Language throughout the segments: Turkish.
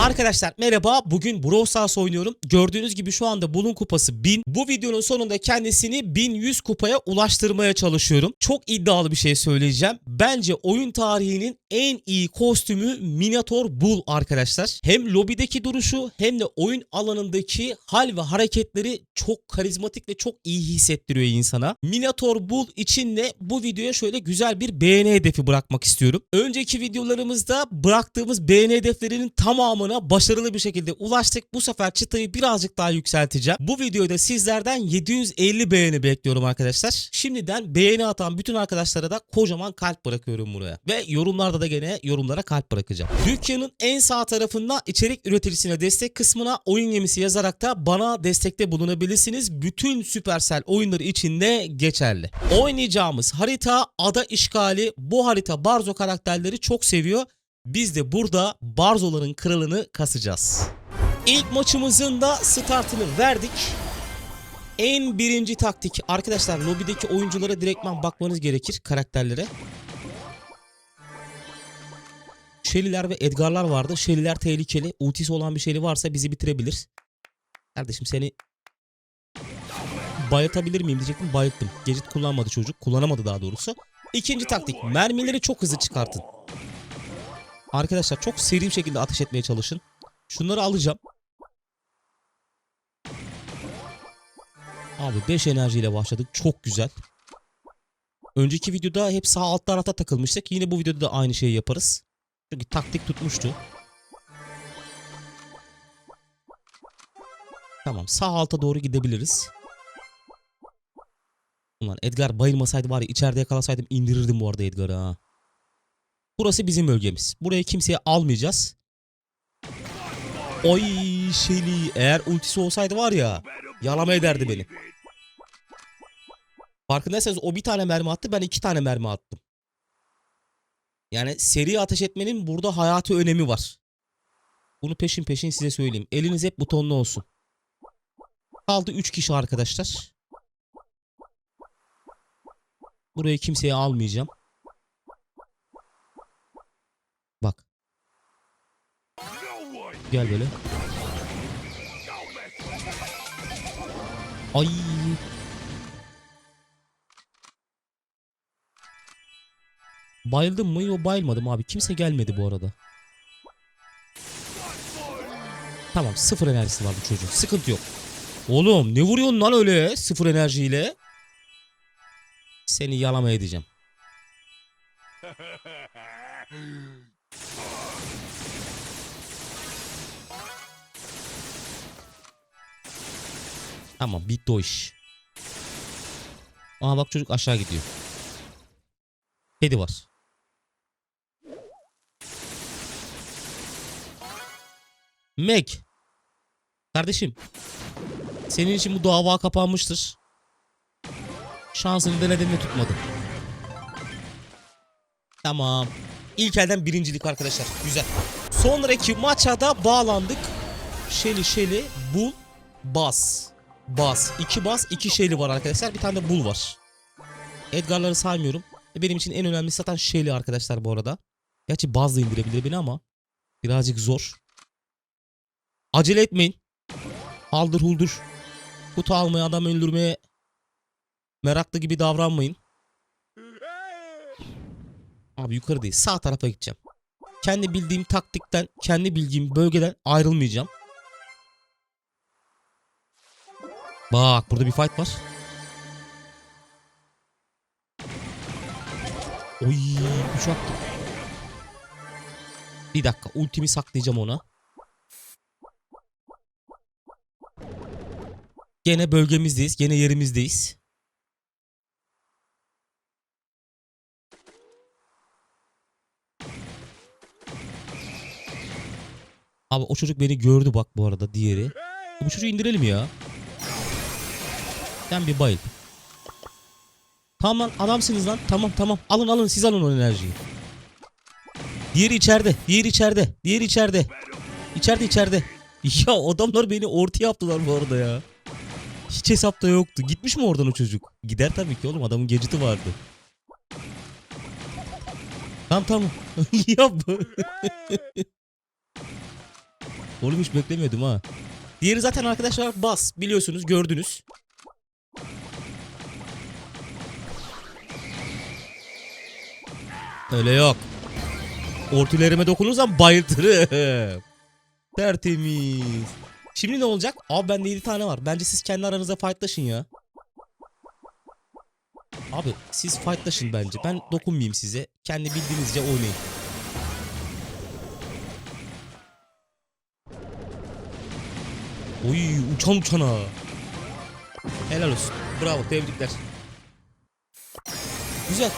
Arkadaşlar merhaba. Bugün Brawl Stars oynuyorum. Gördüğünüz gibi şu anda bunun kupası 1000. Bu videonun sonunda kendisini 1100 kupaya ulaştırmaya çalışıyorum. Çok iddialı bir şey söyleyeceğim. Bence oyun tarihinin en iyi kostümü Minotaur Bull arkadaşlar. Hem lobideki duruşu hem de oyun alanındaki hal ve hareketleri çok karizmatik ve çok iyi hissettiriyor insana. Minotaur Bull için de bu videoya şöyle güzel bir beğeni hedefi bırakmak istiyorum. Önceki videolarımızda bıraktığımız beğeni hedeflerinin tamamına başarılı bir şekilde ulaştık. Bu sefer çıtayı birazcık daha yükselteceğim. Bu videoda sizlerden 750 beğeni bekliyorum arkadaşlar. Şimdiden beğeni atan bütün arkadaşlara da kocaman kalp bırakıyorum buraya. Ve yorumlarda da gene yorumlara kalp bırakacağım. Dükkanın en sağ tarafında içerik üreticisine destek kısmına oyun gemisi yazarak da bana destekte bulunabilirsiniz. Bütün Supercell oyunları için de geçerli. Oynayacağımız harita ada işgali. Bu harita Barzo karakterleri çok seviyor. Biz de burada Barzoların kralını kasacağız. İlk maçımızın da startını verdik. En birinci taktik arkadaşlar lobideki oyunculara direktman bakmanız gerekir karakterlere. Shelly'ler ve Edgar'lar vardı. Shelly'ler tehlikeli. Ultisi olan bir Shelly varsa bizi bitirebilir. Kardeşim seni bayatabilir miyim diyecektim. Bayılttım. Gecit kullanmadı çocuk. Kullanamadı daha doğrusu. İkinci taktik. Mermileri çok hızlı çıkartın. Arkadaşlar çok seri bir şekilde ateş etmeye çalışın. Şunları alacağım. Abi 5 enerjiyle başladık. Çok güzel. Önceki videoda hep sağ alt tarafta takılmıştık. Yine bu videoda da aynı şeyi yaparız. Çünkü taktik tutmuştu. Tamam sağ alta doğru gidebiliriz. Ulan Edgar bayılmasaydı var ya içeride yakalasaydım indirirdim bu arada Edgar'ı ha. Burası bizim bölgemiz. Buraya kimseye almayacağız. Oy Shelly eğer ultisi olsaydı var ya yalama ederdi beni. Farkındaysanız o bir tane mermi attı ben iki tane mermi attım. Yani seri ateş etmenin burada hayati önemi var. Bunu peşin peşin size söyleyeyim. Eliniz hep butonlu olsun. Kaldı 3 kişi arkadaşlar. Burayı kimseye almayacağım. Gel böyle. Ay. Bayıldım mı? Yok bayılmadım abi. Kimse gelmedi bu arada. Tamam sıfır enerjisi var bu çocuğun. Sıkıntı yok. Oğlum ne vuruyorsun lan öyle sıfır enerjiyle? Seni yalama edeceğim. Tamam bitti o. Aa bak çocuk aşağı gidiyor. Kedi var. Meg. Kardeşim. Senin için bu dava kapanmıştır. Şansını denedin ve tutmadın. Tamam. İlk elden birincilik arkadaşlar. Güzel. Sonraki maça da bağlandık. Shelly Shelly Bull Bas. Bas. İki bas iki Shelly var arkadaşlar. Bir tane de Bull var. Edgar'ları saymıyorum. Benim için en önemli zaten Shelly arkadaşlar bu arada. Gerçi da indirebilir beni ama birazcık zor. Acele etmeyin. Haldır huldur. Kutu almaya adam öldürmeye meraklı gibi davranmayın. Abi yukarı değil sağ tarafa gideceğim. Kendi bildiğim taktikten, kendi bildiğim bölgeden ayrılmayacağım. Bak burada bir fight var. Oy üç attım. Bir dakika ultimi saklayacağım ona. Gene bölgemizdeyiz. Gene yerimizdeyiz. Abi o çocuk beni gördü bak bu arada diğeri. Bu çocuğu indirelim ya. Sen bir bayıl. Tamam adamsınız lan. Tamam tamam. Alın alın siz alın o enerjiyi. Diğeri içeride. Diğeri içeride. Diğeri içeride. İçeride içeride. Ya adamlar beni ortaya yaptılar bu arada ya. Hiç hesapta yoktu. Gitmiş mi oradan o çocuk? Gider tabii ki oğlum adamın gadget'ı vardı. Tamam tamam. ya bu. Oğlum hiç beklemiyordum ha. Diğeri zaten arkadaşlar bas biliyorsunuz gördünüz. Öyle yok. Ortülerime dokunursam bayıltırım. Tertemiz. Şimdi ne olacak? Abi bende 7 tane var. Bence siz kendi aranızda fightlaşın ya. Abi siz fightlaşın bence. Ben dokunmayayım size. Kendi bildiğinizce oynayın. Oy uçan uçana. Helal olsun. Bravo tebrikler. Güzel.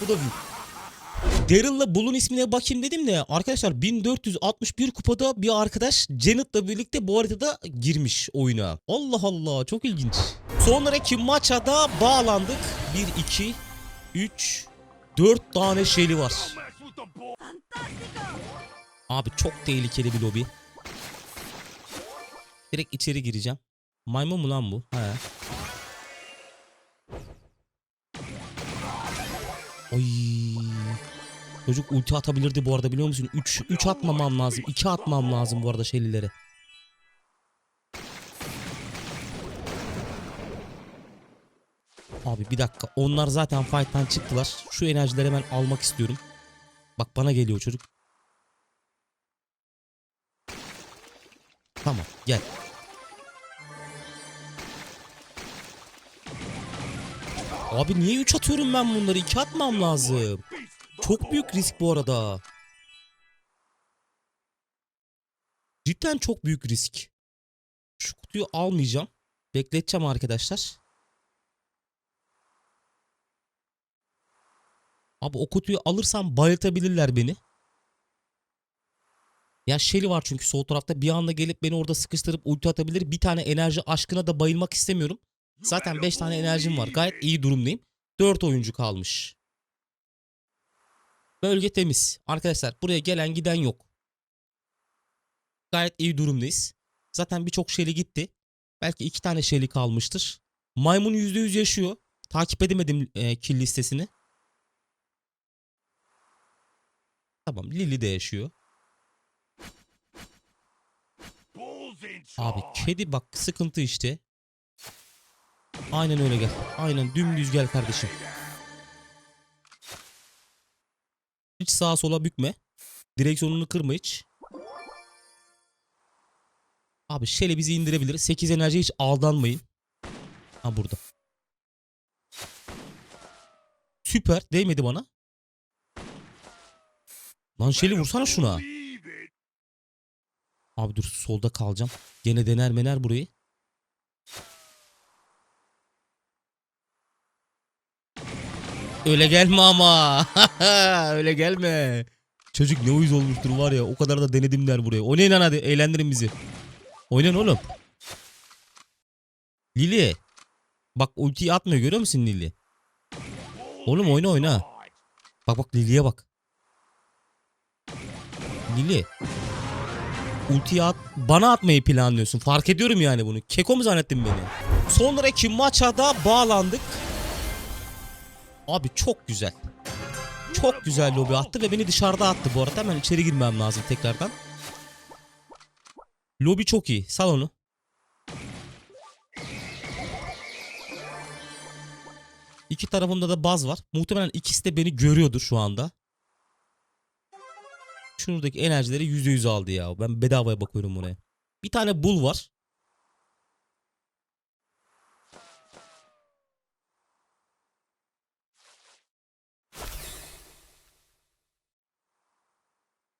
Bu da büyük. Daryl'la Bull'un ismine bakayım dedim de arkadaşlar 1461 kupada bir arkadaş Janet'la birlikte bu haritada girmiş oyuna. Allah Allah çok ilginç. Sonraki maça da bağlandık. 1, 2, 3, 4 tane şeyli var. Abi çok tehlikeli bir lobi. Direkt içeri gireceğim. Maymun mu lan bu? He. Oy. Çocuk ulti atabilirdi bu arada biliyor musun? 3 3 atmamam lazım. 2 atmam lazım bu arada şeylilere. Abi bir dakika. Onlar zaten fight'tan çıktılar. Şu enerjileri hemen almak istiyorum. Bak bana geliyor çocuk. Tamam gel. Abi niye 3 atıyorum ben bunları? 2 atmam lazım. Çok büyük risk bu arada. Cidden çok büyük risk. Şu kutuyu almayacağım. Bekleteceğim arkadaşlar. Abi o kutuyu alırsam bayıltabilirler beni. Ya Shelly var çünkü sol tarafta bir anda gelip beni orada sıkıştırıp ulti atabilir. Bir tane enerji aşkına da bayılmak istemiyorum. Zaten 5 tane enerjim var. Gayet iyi durumdayım. 4 oyuncu kalmış. Bölge temiz. Arkadaşlar buraya gelen giden yok. Gayet iyi durumdayız. Zaten birçok şeyli gitti. Belki iki tane şeyli kalmıştır. Maymun %100 yaşıyor. Takip edemedim e, kill listesini. Tamam Lily de yaşıyor. Abi kedi bak sıkıntı işte. Aynen öyle gel. Aynen dümdüz gel kardeşim. Hiç sağa sola bükme. Direksiyonunu kırma hiç. Abi Shelly bizi indirebilir. 8 enerji hiç aldanmayın. Ha burada. Süper. Değmedi bana. Lan Shelly vursana şuna. Abi dur solda kalacağım. Gene dener mener burayı. Öyle gelme ama. Öyle gelme. Çocuk ne uyuz olmuştur var ya. O kadar da denedim der buraya. Oynayın lan hadi. Eğlendirin bizi. Oynayın oğlum. Lili. Bak ultiyi atmıyor görüyor musun Lili? Oğlum oyna oyna. Bak bak Lili'ye bak. Lili. Ultiyi at. Bana atmayı planlıyorsun. Fark ediyorum yani bunu. Keko mu zannettin beni? Sonraki maça da bağlandık. Abi çok güzel. Çok güzel lobi attı ve beni dışarıda attı bu arada. Hemen içeri girmem lazım tekrardan. Lobi çok iyi. Sal onu. İki tarafımda da baz var. Muhtemelen ikisi de beni görüyordur şu anda. Şuradaki enerjileri %100 aldı ya. Ben bedavaya bakıyorum buraya. Bir tane bul var.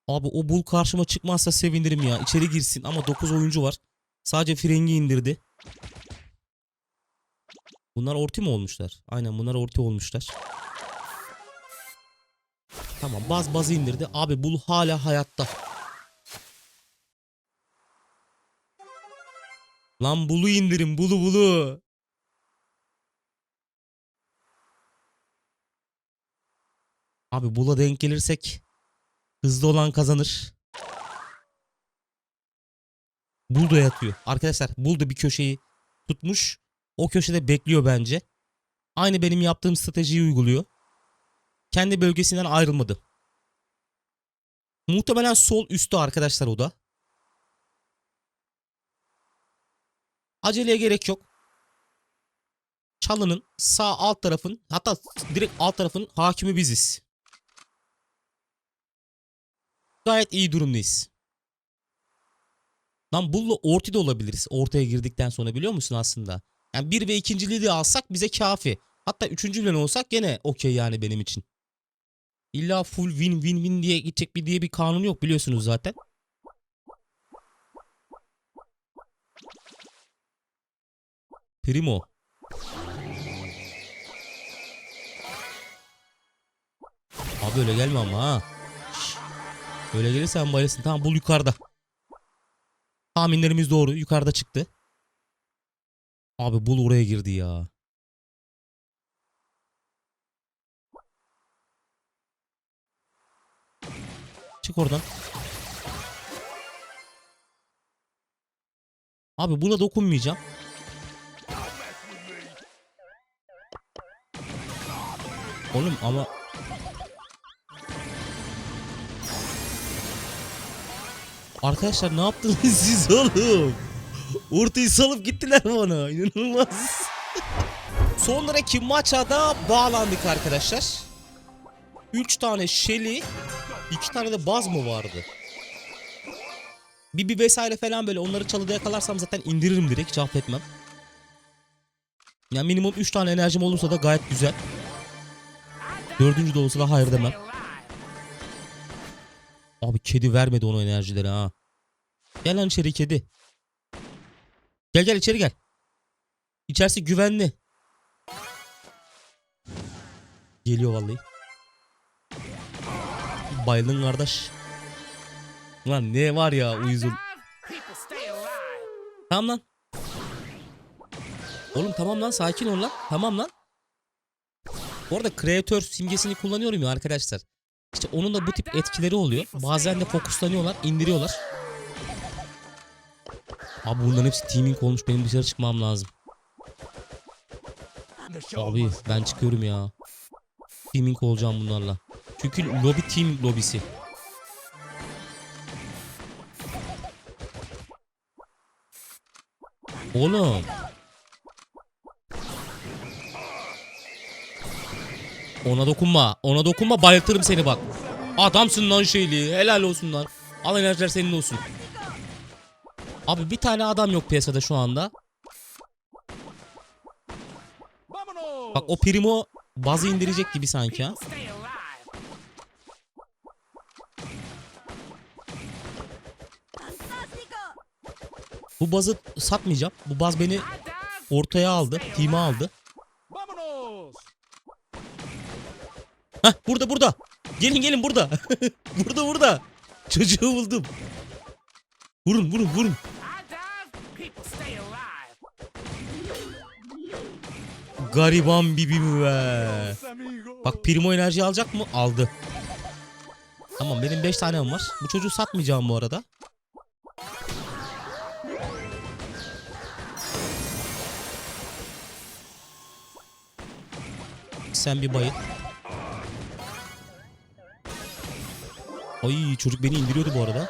Abi o bul karşıma çıkmazsa sevinirim ya. İçeri girsin ama 9 oyuncu var. Sadece frengi indirdi. Bunlar orti mi olmuşlar? Aynen bunlar orti olmuşlar. Tamam baz bazı indirdi. Abi bul hala hayatta. Lan bulu indirin bulu bulu. Abi bula denk gelirsek hızlı olan kazanır. Bul da yatıyor. Arkadaşlar bul da bir köşeyi tutmuş. O köşede bekliyor bence. Aynı benim yaptığım stratejiyi uyguluyor. Kendi bölgesinden ayrılmadı. Muhtemelen sol üstte arkadaşlar o da. Aceleye gerek yok. Çalının sağ alt tarafın hatta direkt alt tarafın hakimi biziz. Gayet iyi durumdayız. Lan Bull'la orti de olabiliriz ortaya girdikten sonra biliyor musun aslında? Yani bir ve ikinciliği de alsak bize kafi. Hatta üçüncü bile olsak gene okey yani benim için. İlla full win win win diye gidecek bir diye bir kanun yok biliyorsunuz zaten. Primo. Abi öyle gelme ama ha. Öyle gelirsen bayılırsın. Tamam bul yukarıda. Tahminlerimiz doğru. Yukarıda çıktı. Abi bul oraya girdi ya. Çık oradan. Abi buna dokunmayacağım. Oğlum ama Arkadaşlar ne yaptınız siz oğlum? Ortayı salıp gittiler bana. İnanılmaz. Sonraki maça da bağlandık arkadaşlar. 3 tane Shelly, 2 tane de Baz mı vardı? Bibi vesaire falan böyle onları çalıda yakalarsam zaten indiririm direkt hiç affetmem. Yani minimum 3 tane enerjim olursa da gayet güzel. Dördüncü de olsa da hayır demem. Abi kedi vermedi onu enerjileri ha. Gel lan içeri kedi. Gel gel içeri gel. İçerisi güvenli. Geliyor vallahi. Bayıldın kardeş. Lan ne var ya uyuzun. Tamam lan. Oğlum tamam lan sakin ol lan. Tamam lan. Bu arada kreatör simgesini kullanıyorum ya arkadaşlar. İşte onun da bu tip etkileri oluyor. Bazen de fokuslanıyorlar, indiriyorlar. Abi bunların hepsi teaming olmuş. Benim dışarı çıkmam lazım. Abi ben çıkıyorum ya. Teaming olacağım bunlarla. Çünkü lobi team lobisi. Oğlum. Ona dokunma. Ona dokunma bayıltırım seni bak. Adamsın lan şeyli. Helal olsun lan. Al enerjiler senin olsun. Abi bir tane adam yok piyasada şu anda. Bak o Primo bazı indirecek gibi sanki ha. Bu bazı satmayacağım. Bu baz beni ortaya aldı. Team'e aldı. Hah burada burada. Gelin gelin burada. burada burada. Çocuğu buldum. Vurun vurun vurun. Gariban bibim be. Bak Primo enerji alacak mı? Aldı. Tamam benim 5 tanem var. Bu çocuğu satmayacağım bu arada. Sen bir bayıl. Ay çocuk beni indiriyordu bu arada.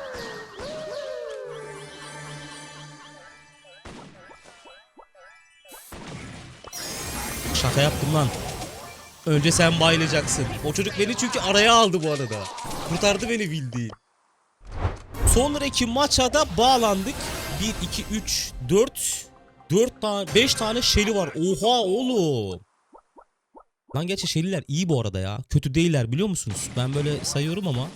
Şaka yaptım lan. Önce sen bayılacaksın. O çocuk beni çünkü araya aldı bu arada. Kurtardı beni bildiğin. Sonraki maça da bağlandık. 1, 2, 3, 4, 4 tane, 5 tane şeli var. Oha oğlum. Lan gerçi şeliler iyi bu arada ya. Kötü değiller biliyor musunuz? Ben böyle sayıyorum ama.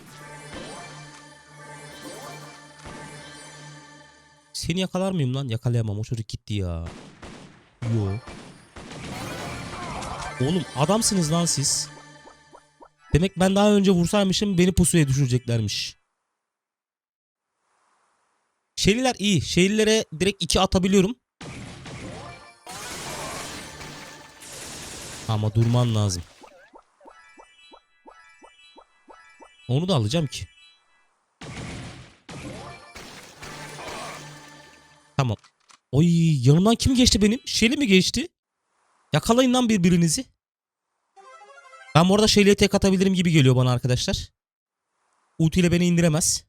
Seni yakalar mıyım lan? Yakalayamam. O çocuk gitti ya. Yo. Oğlum adamsınız lan siz. Demek ben daha önce vursaymışım beni pusuya düşüreceklermiş. Şeliler iyi. Şelilere direkt 2 atabiliyorum. Ama durman lazım. Onu da alacağım ki. Tamam. Oy yanımdan kim geçti benim? Şeli mi geçti? Yakalayın lan birbirinizi. Ben bu arada şeyliğe tek atabilirim gibi geliyor bana arkadaşlar. Ulti ile beni indiremez.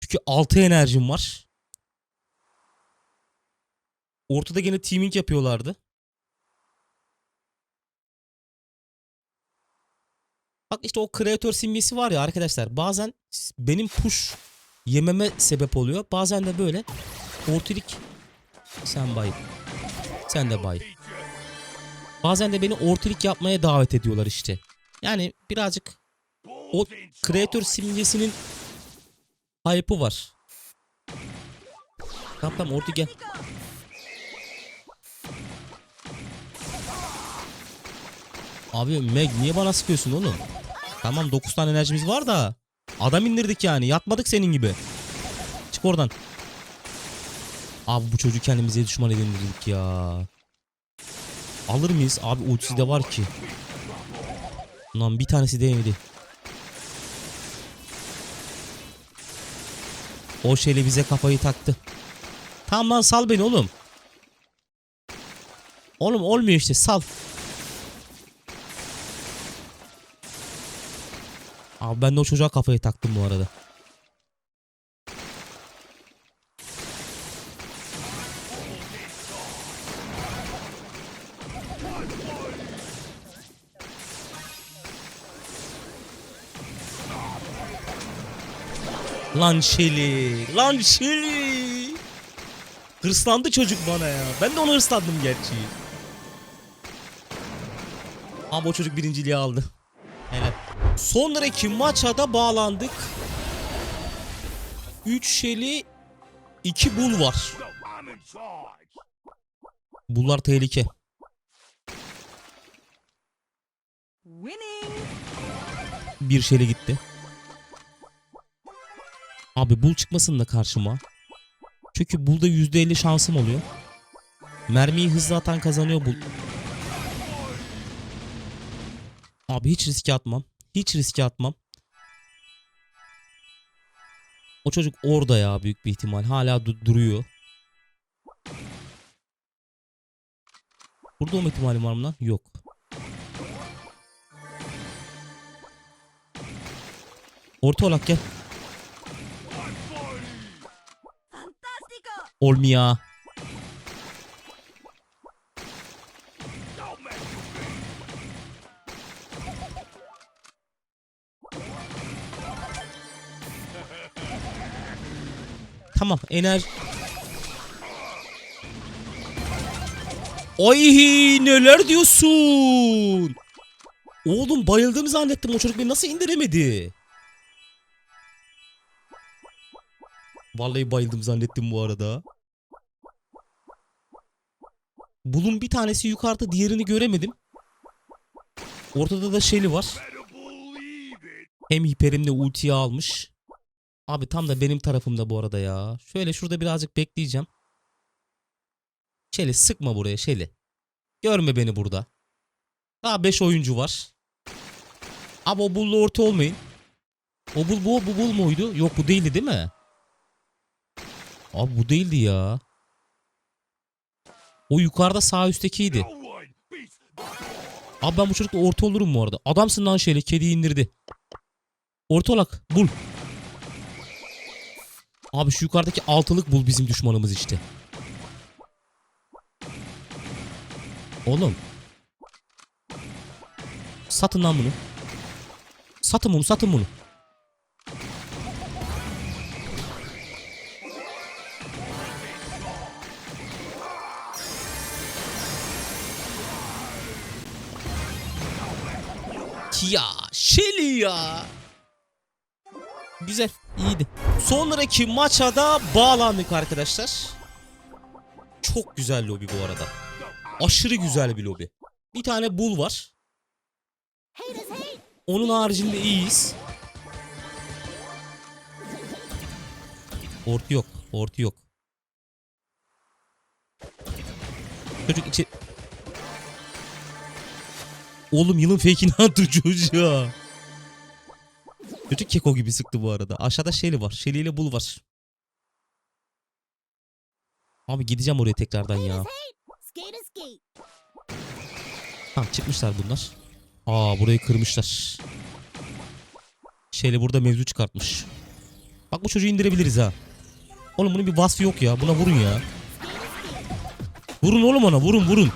Çünkü 6 enerjim var. Ortada gene teaming yapıyorlardı. Bak işte o kreatör simgesi var ya arkadaşlar. Bazen benim push yememe sebep oluyor. Bazen de böyle ortilik sen bay. Sen de bay. Bazen de beni ortilik yapmaya davet ediyorlar işte. Yani birazcık o kreatör simgesinin hype'ı var. Tamam tamam orta gel. Abi Meg niye bana sıkıyorsun oğlum? Tamam 9 tane enerjimiz var da. Adam indirdik yani. Yatmadık senin gibi. Çık oradan. Abi bu çocuğu kendimize düşman edindirdik ya. Alır mıyız? Abi ultisi de var ki. Lan bir tanesi değmedi. O şeyle bize kafayı taktı. Tamam lan sal beni oğlum. Oğlum olmuyor işte sal. Abi ben de o çocuğa kafayı taktım bu arada. Lan Şeli, lan Şeli. Hırslandı çocuk bana ya. Ben de ona hırslandım gerçi. Ama o çocuk birinciliği aldı. Helal. Sonraki maça da bağlandık. 3 Şeli, 2 Bul var. Bullar tehlike. Bir Şeli gitti. Abi Bul çıkmasın da karşıma. Çünkü Bul'da %50 şansım oluyor. Mermiyi hızlı atan kazanıyor Bul. Abi hiç riske atmam. Hiç riske atmam. O çocuk orada ya büyük bir ihtimal. Hala du- duruyor. Burada olma ihtimalim var mı lan? Yok. Orta olak gel. Olmuyor. Tamam enerji. Ay neler diyorsun? Oğlum bayıldım zannettim o çocuk beni nasıl indiremedi? Vallahi bayıldım zannettim bu arada. Bulun bir tanesi yukarıda diğerini göremedim. Ortada da Shelly var. Hem hiperimle ultiyi almış. Abi tam da benim tarafımda bu arada ya. Şöyle şurada birazcık bekleyeceğim. Shelly sıkma buraya Shelly. Görme beni burada. Daha 5 oyuncu var. Abi o bulla orta olmayın. O bul bu, bu bul muydu? Yok bu değildi değil mi? Abi bu değildi ya. O yukarıda sağ üsttekiydi. Abi ben bu çocukla orta olurum bu arada. Adamsın lan şeyle kediyi indirdi. Orta olak bul. Abi şu yukarıdaki altılık bul bizim düşmanımız işte. Oğlum. Satın lan bunu. Satın bunu satın bunu. Ya Shelly ya. Güzel, iyiydi. Sonraki maça da bağlandık arkadaşlar. Çok güzel lobi bu arada. Aşırı güzel bir lobi. Bir tane bull var. Onun haricinde iyiyiz. Ortu yok. Ortu yok. Çocuk içi... Oğlum yılın fake'ini attı çocuğa. Çocuk keko gibi sıktı bu arada. Aşağıda Shelly var. Shelly ile Bull var. Abi gideceğim oraya tekrardan ya. Tamam çıkmışlar bunlar. Aa burayı kırmışlar. Shelly burada mevzu çıkartmış. Bak bu çocuğu indirebiliriz ha. Oğlum bunun bir vasfı yok ya. Buna vurun ya. Vurun oğlum ona vurun vurun.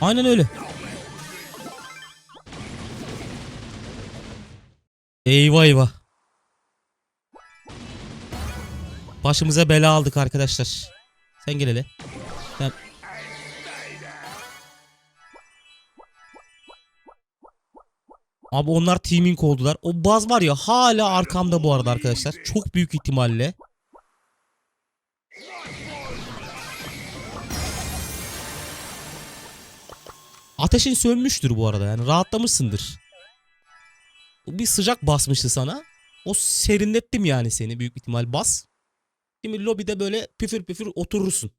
Aynen öyle. Eyvah eyvah. Başımıza bela aldık arkadaşlar. Sen gel hele. Sen... Abi onlar teaming oldular. O baz var ya hala arkamda bu arada arkadaşlar. Çok büyük ihtimalle. Ateşin sönmüştür bu arada yani rahatlamışsındır. Bir sıcak basmıştı sana. O serinlettim yani seni büyük ihtimal bas. Şimdi lobide böyle püfür püfür oturursun.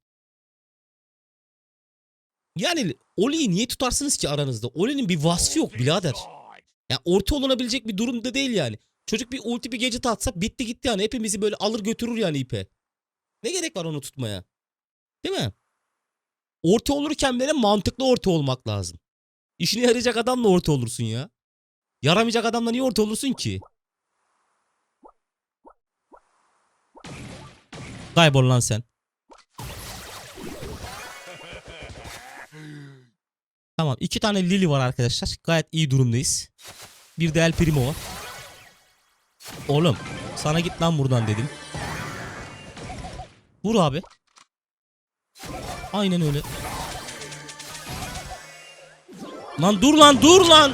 Yani Oli'yi niye tutarsınız ki aranızda? Oli'nin bir vasfı yok birader. Charge. Ya orta olunabilecek bir durumda değil yani. Çocuk bir ulti bir gadget atsa bitti gitti yani. Hepimizi böyle alır götürür yani ipe. Ne gerek var onu tutmaya? Değil mi? Orta olurken bile mantıklı orta olmak lazım. İşine yarayacak adamla orta olursun ya. Yaramayacak adamla niye orta olursun ki? Kaybol lan sen. Tamam iki tane Lily var arkadaşlar. Gayet iyi durumdayız. Bir de El Primo var. Oğlum sana git lan buradan dedim. Vur abi. Aynen öyle. Lan dur lan dur lan.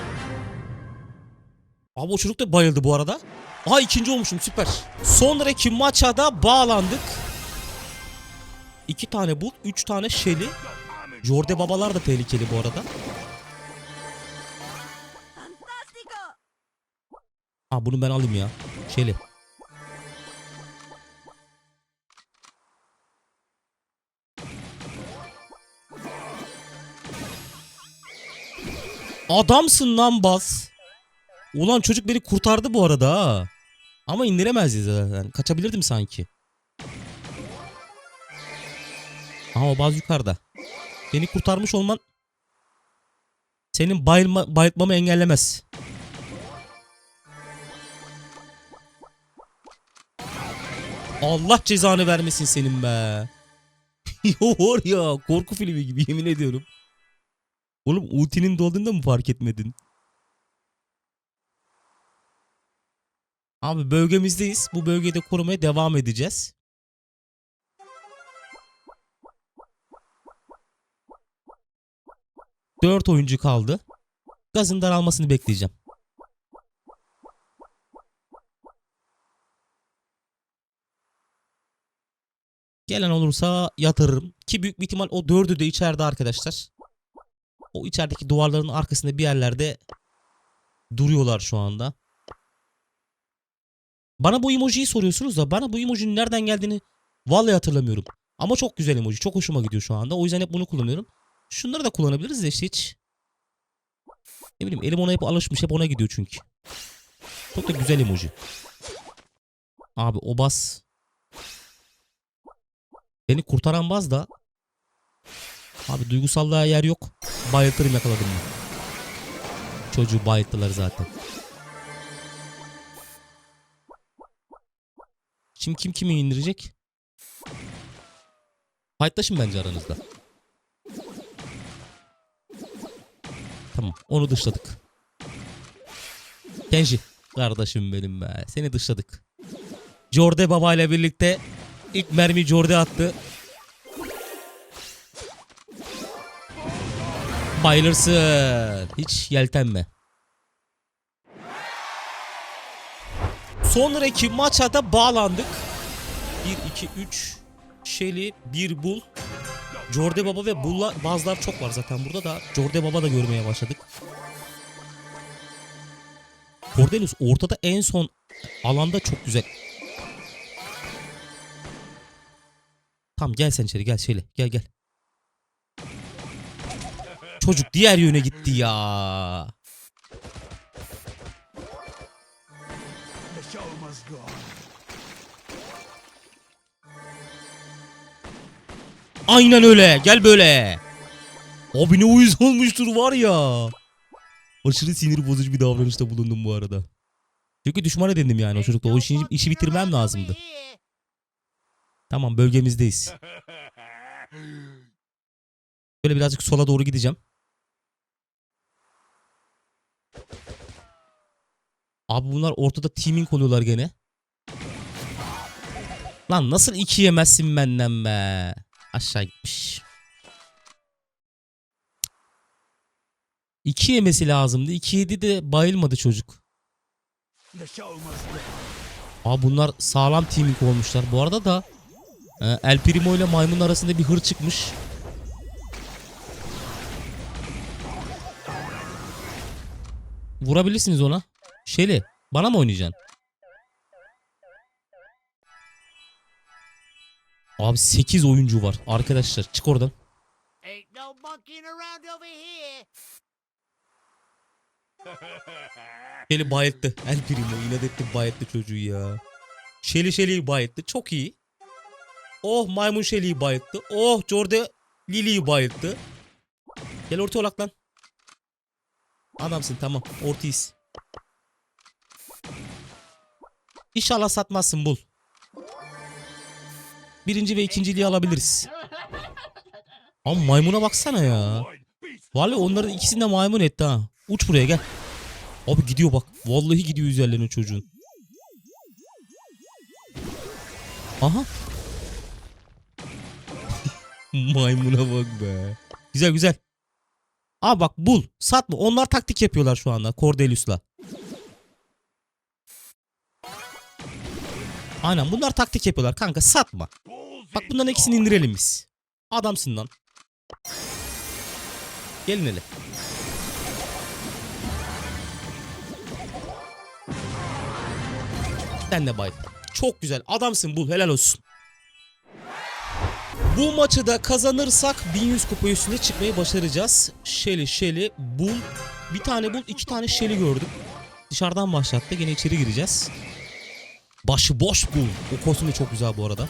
Abi o çocuk da bayıldı bu arada. Aha ikinci olmuşum süper. Sonraki maça da bağlandık. İki tane bul, üç tane in Jorde babalar da tehlikeli bu arada. Ha bunu ben alayım ya. Shelly. Adamsın lan Baz. Ulan çocuk beni kurtardı bu arada ha. Ama indiremezdi zaten. Kaçabilirdim sanki. Aha o Baz yukarıda. Beni kurtarmış olman senin bayılma, bayıltmamı engellemez. Allah cezanı vermesin senin be. Var ya korku filmi gibi yemin ediyorum. Oğlum ultinin dolduğunda mı fark etmedin? Abi bölgemizdeyiz. Bu bölgede korumaya devam edeceğiz. Dört oyuncu kaldı. Gazın daralmasını bekleyeceğim. Gelen olursa yatırırım. Ki büyük bir ihtimal o dördü de içeride arkadaşlar. O içerideki duvarların arkasında bir yerlerde duruyorlar şu anda. Bana bu emojiyi soruyorsunuz da bana bu emojinin nereden geldiğini vallahi hatırlamıyorum. Ama çok güzel emoji. Çok hoşuma gidiyor şu anda. O yüzden hep bunu kullanıyorum. Şunları da kullanabiliriz de işte hiç. Ne bileyim elim ona hep alışmış. Hep ona gidiyor çünkü. Çok da güzel emoji. Abi o bas. Beni kurtaran baz da Abi duygusallığa yer yok. Bayıltırım yakaladım mı? Çocuğu bayılttılar zaten. Şimdi kim kimi indirecek? Fightlaşın bence aranızda. Tamam onu dışladık. Kenji kardeşim benim be. Seni dışladık. Jorde Baba ile birlikte ilk mermi Jorde attı. Bayılırsın. Hiç yeltenme. Sonraki maça da bağlandık. 1, 2, 3. Shelly, 1 Bull. Jorde Baba ve Bull'la bazılar çok var zaten burada da. Jorde Baba da görmeye başladık. Cordelius ortada en son alanda çok güzel. Tamam gel sen içeri gel Shelly. Gel gel. Çocuk diğer yöne gitti ya. Aynen öyle. Gel böyle. Abi ne uyuz olmuştur var ya. Aşırı sinir bozucu bir davranışta bulundum bu arada. Çünkü düşman edindim yani o çocukla. O işi, işi bitirmem lazımdı. Tamam bölgemizdeyiz. Böyle birazcık sola doğru gideceğim. Abi bunlar ortada teaming oluyorlar gene. Lan nasıl iki yemezsin benden be. Aşağı gitmiş. İki yemesi lazımdı. İki yedi de bayılmadı çocuk. Aa bunlar sağlam teaming olmuşlar. Bu arada da e, El Primo ile maymun arasında bir hır çıkmış. Vurabilirsiniz ona. Şeli bana mı oynayacaksın? Abi 8 oyuncu var. Arkadaşlar çık oradan. Şeli bayılttı. El Primo inat etti bayılttı çocuğu ya. Şeli Şeli'yi bayılttı. Çok iyi. Oh maymun Şeli'yi bayılttı. Oh Jorde Lili'yi bayılttı. Gel ortaya olak lan. Adamsın tamam. Ortayız. İnşallah satmazsın bul. Birinci ve ikinciliği alabiliriz. Ama maymuna baksana ya. Vallahi onların ikisini de maymun etti ha. Uç buraya gel. Abi gidiyor bak. Vallahi gidiyor üzerlerine çocuğun. Aha. Maymuna bak be. Güzel güzel. Aa bak bul. Satma. Onlar taktik yapıyorlar şu anda. Cordelius'la. Aynen bunlar taktik yapıyorlar kanka satma. Bak bunların ikisini indirelim biz. Adamsın lan. Gelin hele. Sen de bay. Çok güzel. Adamsın bul. Helal olsun. Bu maçı da kazanırsak 1100 kupa üstüne çıkmayı başaracağız. Şeli Şeli bul. Bir tane bul. iki tane Şeli gördüm. Dışarıdan başlattı. Gene içeri gireceğiz. Başı boş bul. O kostüm de çok güzel bu arada.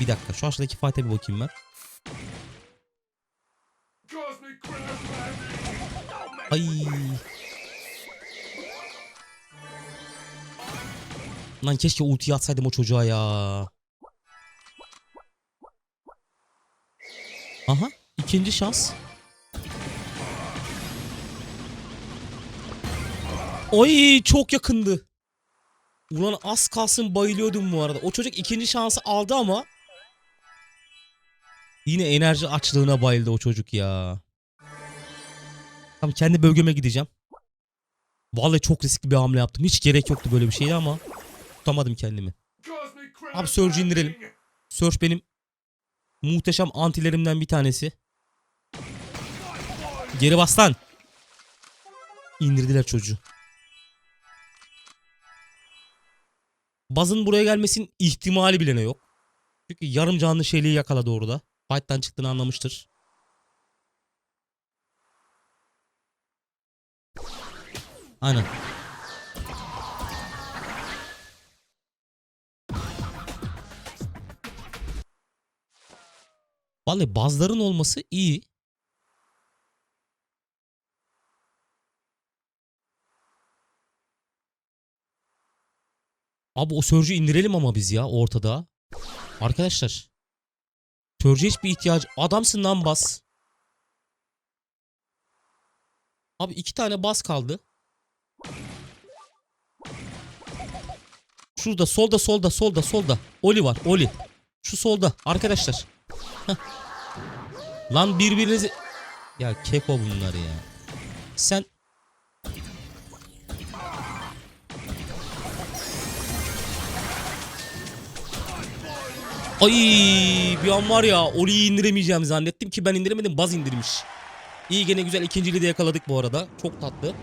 Bir dakika şu aşağıdaki fight'e bir bakayım ben. Ay. Lan keşke ultiyi atsaydım o çocuğa ya. Aha ikinci şans. Oy çok yakındı. Ulan az kalsın bayılıyordum bu arada. O çocuk ikinci şansı aldı ama yine enerji açlığına bayıldı o çocuk ya. Tamam kendi bölgeme gideceğim. Vallahi çok riskli bir hamle yaptım. Hiç gerek yoktu böyle bir şeydi ama tutamadım kendimi. Abi Surge'ü indirelim. Surge benim muhteşem antilerimden bir tanesi. Geri bas lan. İndirdiler çocuğu. Bazın buraya gelmesinin ihtimali bile ne yok. Çünkü yarım canlı şeyliği yakaladı orada. Fight'tan çıktığını anlamıştır. Aynen. Vallahi bazların olması iyi. Abi o Surge'ü indirelim ama biz ya ortada. Arkadaşlar. Surge'e hiçbir ihtiyacı... Adamsın lan bas. Abi iki tane bas kaldı. Şurada solda solda solda solda. Oli var Oli. Şu solda arkadaşlar. Heh. Lan birbirinizi... Ya keko bunlar ya. Sen... Ay bir an var ya Oli'yi indiremeyeceğim zannettim ki ben indiremedim Baz indirmiş. İyi gene güzel ikinciliği de yakaladık bu arada. Çok tatlı.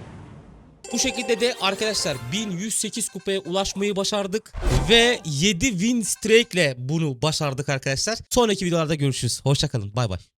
Bu şekilde de arkadaşlar 1108 kupaya ulaşmayı başardık. Ve 7 win streak ile bunu başardık arkadaşlar. Sonraki videolarda görüşürüz. Hoşçakalın. Bay bay.